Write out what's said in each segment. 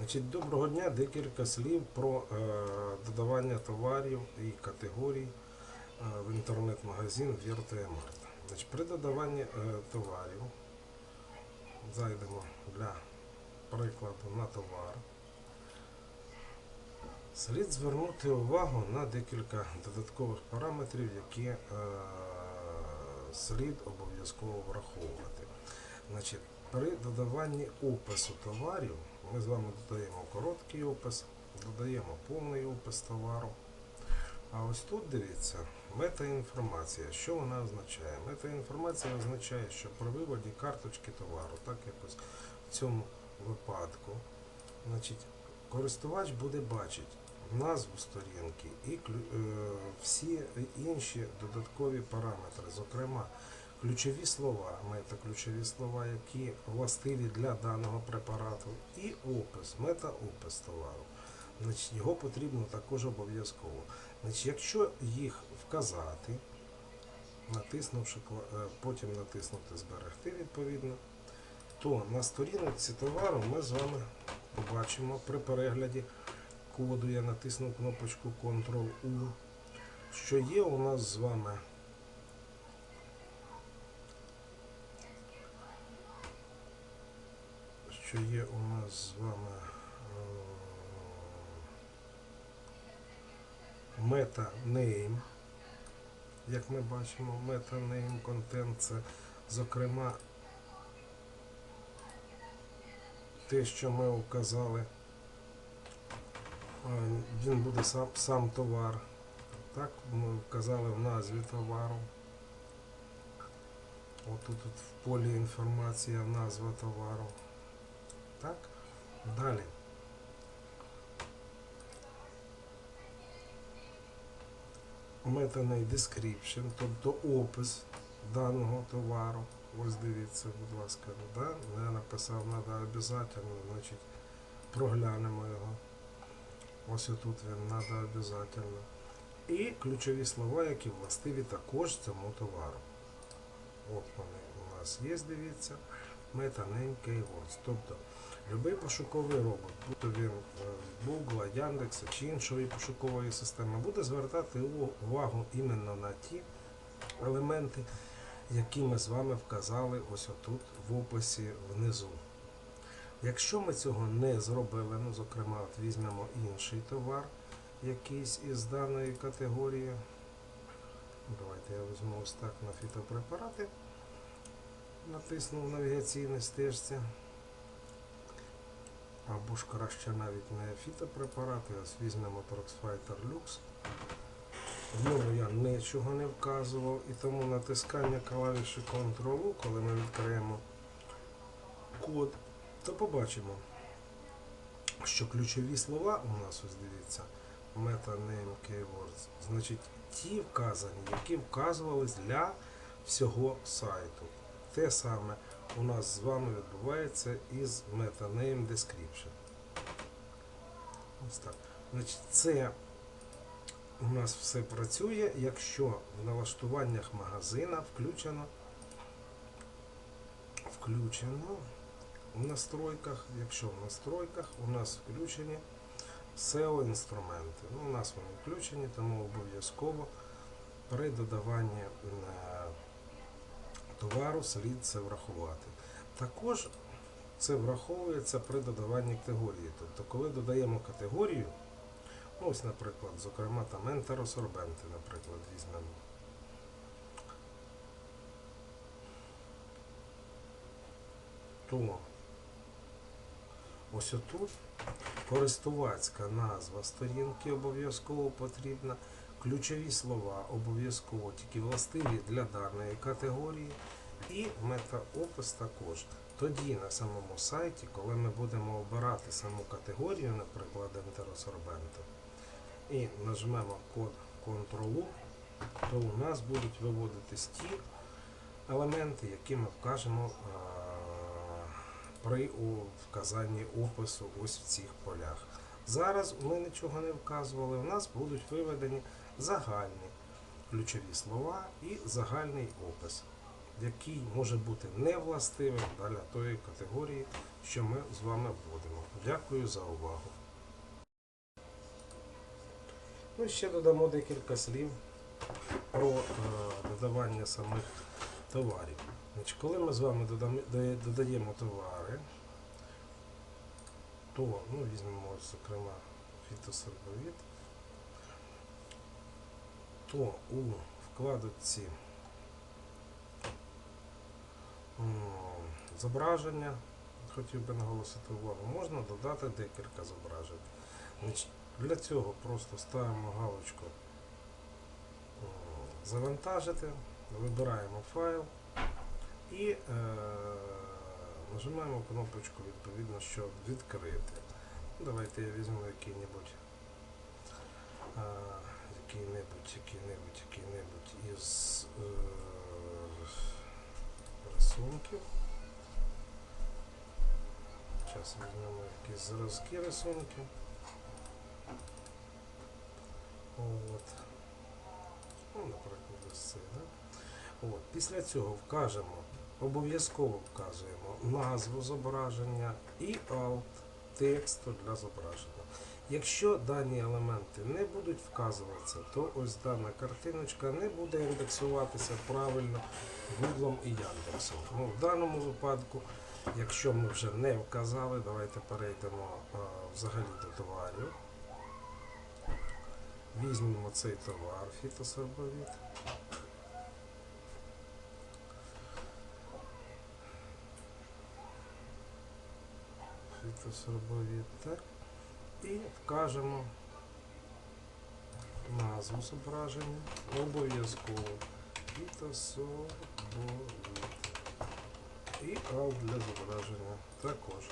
Значить, доброго дня, декілька слів про е, додавання товарів і категорій е, в інтернет-магазин Віртуемарт. Значить, при додаванні е, товарів зайдемо для прикладу на товар. Слід звернути увагу на декілька додаткових параметрів, які е, слід обов'язково враховувати. Значить, при додаванні опису товарів ми з вами додаємо короткий опис, додаємо повний опис товару. А ось тут дивіться, метаінформація. Що вона означає? Метаінформація означає, що при виводі карточки товару, так якось в цьому випадку, значить, користувач буде бачити назву сторінки і е, всі інші додаткові параметри, зокрема ключові слова, мета-ключові слова, які властиві для даного препарату, і опис, мета-опис товару. Значить, його потрібно також обов'язково. Значить, якщо їх вказати, натиснувши, е, потім натиснути зберегти відповідно, то на сторінці товару ми з вами побачимо при перегляді коду, я натиснув кнопочку Ctrl-U, що є у нас з вами що є у нас з вами мета name. Як ми бачимо, мета name контент це, зокрема, те, що ми указали, е, він буде сам, сам товар. Так, ми вказали в назві товару. Отут от в полі інформація назва товару. Так? Далі. Метаний description, тобто опис даного товару. Ось дивіться, будь ласка, да? я написав, треба обов'язково, значить проглянемо його. Ось отут він треба обов'язково. І ключові слова, які властиві також цьому товару. От вони у нас є, дивіться. Meta Name Keywords. Тобто Любий пошуковий робот, будь то він е, Google, Яндекса чи іншої пошукової системи, буде звертати увагу іменно на ті елементи, які ми з вами вказали ось отут в описі внизу. Якщо ми цього не зробили, ну, зокрема, от візьмемо інший товар, якийсь із даної категорії. Давайте я візьму ось так на фітопрепарати, натисну в навігаційній стежці або ж краще навіть не фітопрепарати, ось візьмемо Proxfighter Lux. В ньому я нічого не вказував, і тому натискання клавіші Ctrl, коли ми відкриємо код, то побачимо, що ключові слова у нас, ось дивіться, Meta Name Keywords, значить ті вказані, які вказувались для всього сайту. Те саме у нас з вами відбувається із MetaName Description. Ось так. Значить, це у нас все працює, якщо в налаштуваннях магазина включено, включено в настройках, якщо в настройках у нас включені SEO інструменти. Ну, у нас вони включені, тому обов'язково при додаванні е, товару слід це врахувати. Також це враховується при додаванні категорії. Тобто, коли додаємо категорію, ну ось, наприклад, зокрема там ентеросорбенти, наприклад, візьмемо. То ось отут користувацька назва сторінки обов'язково потрібна. Ключові слова обов'язково тільки властиві для даної категорії і метаопис також. Тоді на самому сайті, коли ми будемо обирати саму категорію, наприклад, ентеросорбенту, і нажмемо код Ctrl, то у нас будуть виводитись ті елементи, які ми вкажемо а, при вказанні опису ось в цих полях. Зараз ми нічого не вказували, у нас будуть виведені загальні ключові слова і загальний опис, який може бути невластивим для тої категорії, що ми з вами вводимо. Дякую за увагу. Ну, ще додамо декілька слів про е, додавання самих товарів. Коли ми з вами додаємо товари, то ну, візьмемо, зокрема, фітосорбовід, то у вкладочці зображення, хотів би наголосити увагу, можна додати декілька зображень. Для цього просто ставимо галочку завантажити, вибираємо файл і е, нажимаємо кнопочку відповідно, що відкрити. Давайте я візьму який-небудь який-небудь, який-небудь, який-небудь із е, рисунків. Зараз візьмемо якісь зразки рисунків. От. Ну, наприклад, ось цей, да? От. Після цього вкажемо, обов'язково вказуємо назву зображення і alt тексту для зображення. Якщо дані елементи не будуть вказуватися, то ось дана картиночка не буде індексуватися правильно Google і Яндексом. Ну, в даному випадку, якщо ми вже не вказали, давайте перейдемо а, взагалі до товарів. Візьмемо цей товар фітосорбовід. Фітосорбовід, так. І вкажемо назву зображення. Обов'язково. Фітосорбовід. І alt для зображення також.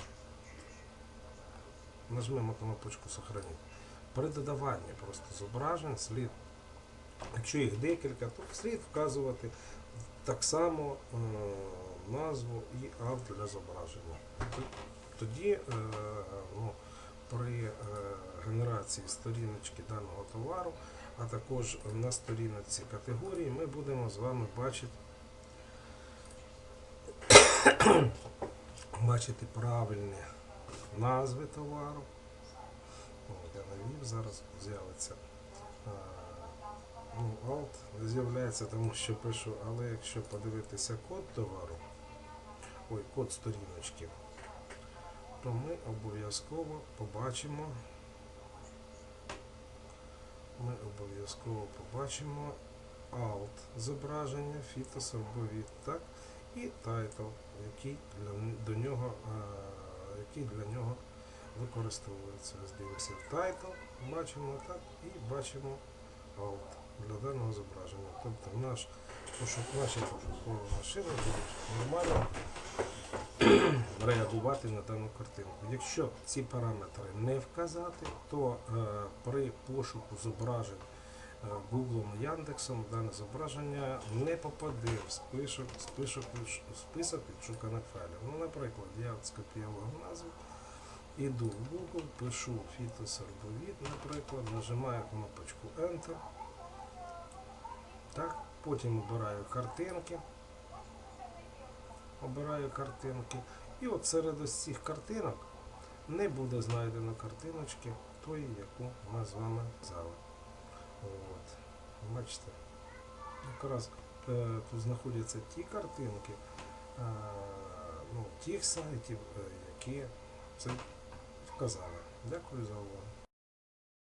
Нажмемо кнопочку Сохранити. При додаванні просто зображень слід, якщо їх декілька, то слід вказувати так само е, назву і alt для зображення. Тоді е, ну, при е, генерації сторіночки даного товару, а також на сторіночці категорії ми будемо з вами бачити, бачити правильні назви товару. Я навів, зараз з'явиться. Ну, Alt з'являється, тому що пишу, але якщо подивитися код товару, ой, код сторіночки, то ми обов'язково побачимо. Ми обов'язково побачимо Alt зображення, фітосорбовід, так, і title, який для, до нього, а, який для нього використовується. Ось Дивимося в title, бачимо так і бачимо Alt для даного зображення. Тобто наш пошук, наші пошукові машини будуть нормально реагувати на дану картинку. Якщо ці параметри не вказати, то е, при пошуку зображень е, Google Яндексом дане зображення не попаде в список, список, список відшуканих файлів. Ну, наприклад, я скопіював назву, іду в Google, пишу фітосорбовід, наприклад, нажимаю кнопочку Enter. Так, потім обираю картинки. Обираю картинки. І от серед ось цих картинок не буде знайдено картиночки тої, яку ми з вами взяли. От. Бачите, якраз е, тут знаходяться ті картинки е, ну, тих сайтів, е, які це вказали. Дякую за увагу.